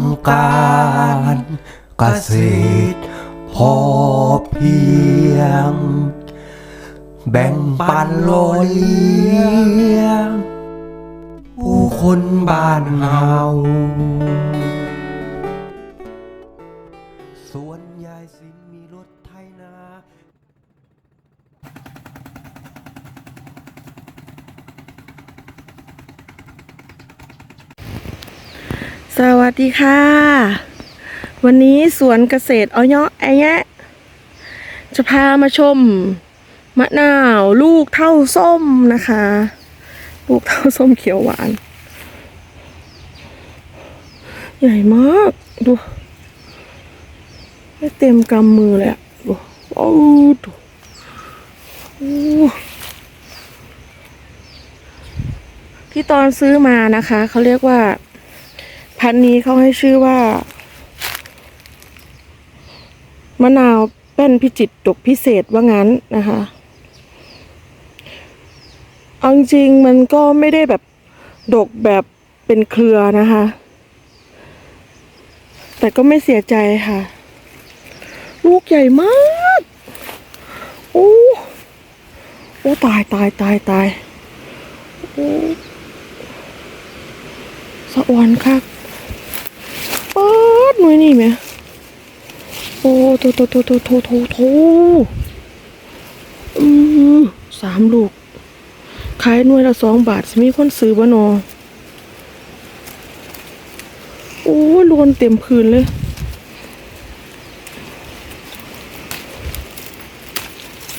ำการเกษตรพอเพียง แบ่งปันโลยเลี้ยงผู้คนบ้านเฮา สวัสดีค่ะ วันนี้สวนเกษตรอ้อยไอ้แยะจะพามาชม มะนาวลูกเท่าส้มนะคะ ลูกเท่าส้มเขียวหวาน ใหญ่มากดูไม่เต็มกำมือเลยอะดูโอ้ดูโอ้ที่ตอนซื้อมานะคะ เขาเรียกว่า พันนี้เขาให้ชื่อว่า มะนาวแป้นพิจิตรดกพิเศษว่างั้นนะคะเอาจริงๆมันก็ไม่ได้แบบดกแบบเป็นเครือนะคะ แต่ก็ไม่เสียใจค่ะ ลูกใหญ่มากโอ้โอ้ตายตายตายตายโอ้สะอวนคักป๊าดห น่วยนี่ไหมโอ้โถโถโถโถโถโถโถอือสามลูก ขายหน่วยละสองบาทสิมีคนซื้อบ่นอโอ้ลวนเต็มพื้นเลย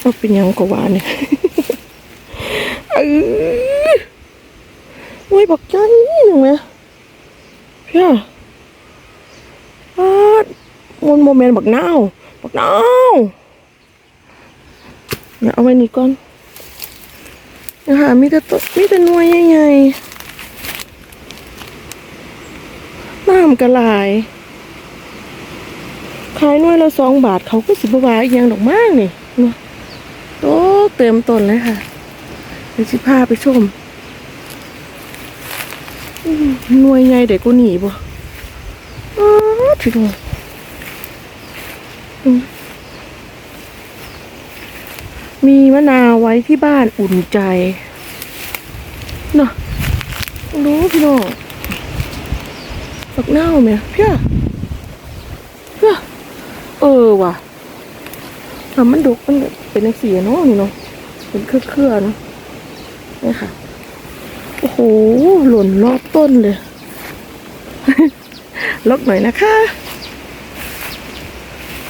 ว่าเป็นยังกว่าเนี่ยเออโอ้ยบอกใจหนึ่งไหมเพี่ย มันโมเมนต์บักนาวบักนาวเดี๋ยเอาไว้นี่ก่อนนะคะมีแต่ตัวมีแต่หน่วยใหญ่ๆน้ำกระลาย ขายหน่วยละสองบาทเขาก็สิบวาอีกอย่างดอกมากนี่เนาะโตเต็มต้นเลยค่ะเดี๋ยวสิพาไปชมหน่วยใหญ่เด็กกูหนีบ่อ๋อพี่ดู มีมะนาวไว้ที่บ้านอุ่นใจเนาะรู้พี่น้องปักเน่าไหมเพี่ยเพี่ยเออว่ะทำมันดุกมันเป็นนักเสียเนาะนี่เนาะเป็นเครือๆเนาะนี่ค่ะ โอ้โห หล่นรอบต้นเลยลบหน่อยนะคะ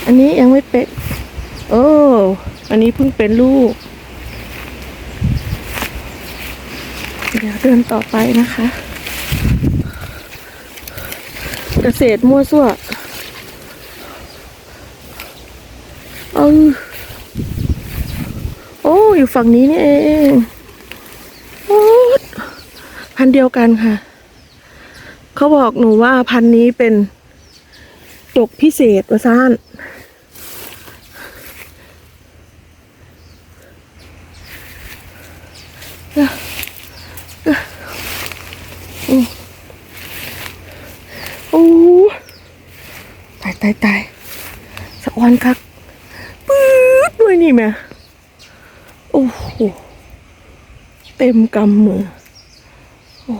อันนี้ยังไม่เป็น โอ้ อันนี้เพิ่งเป็นลูก เดี๋ยวเดินต่อไปนะคะ เกษตรมั่วซั่วเออโอ้อยู่ฝั่งนี้นี่เองโอ้พันเดียวกันค่ะ เขาบอกหนูว่าพันนี้เป็นดกพิเศษวะซ่านเอ้อเอ้ออืมโอ้ตายตายตายสะอ้อนคักปื๊ดด้วยนี่แม่โอ้โหเต็มกำมือโอ้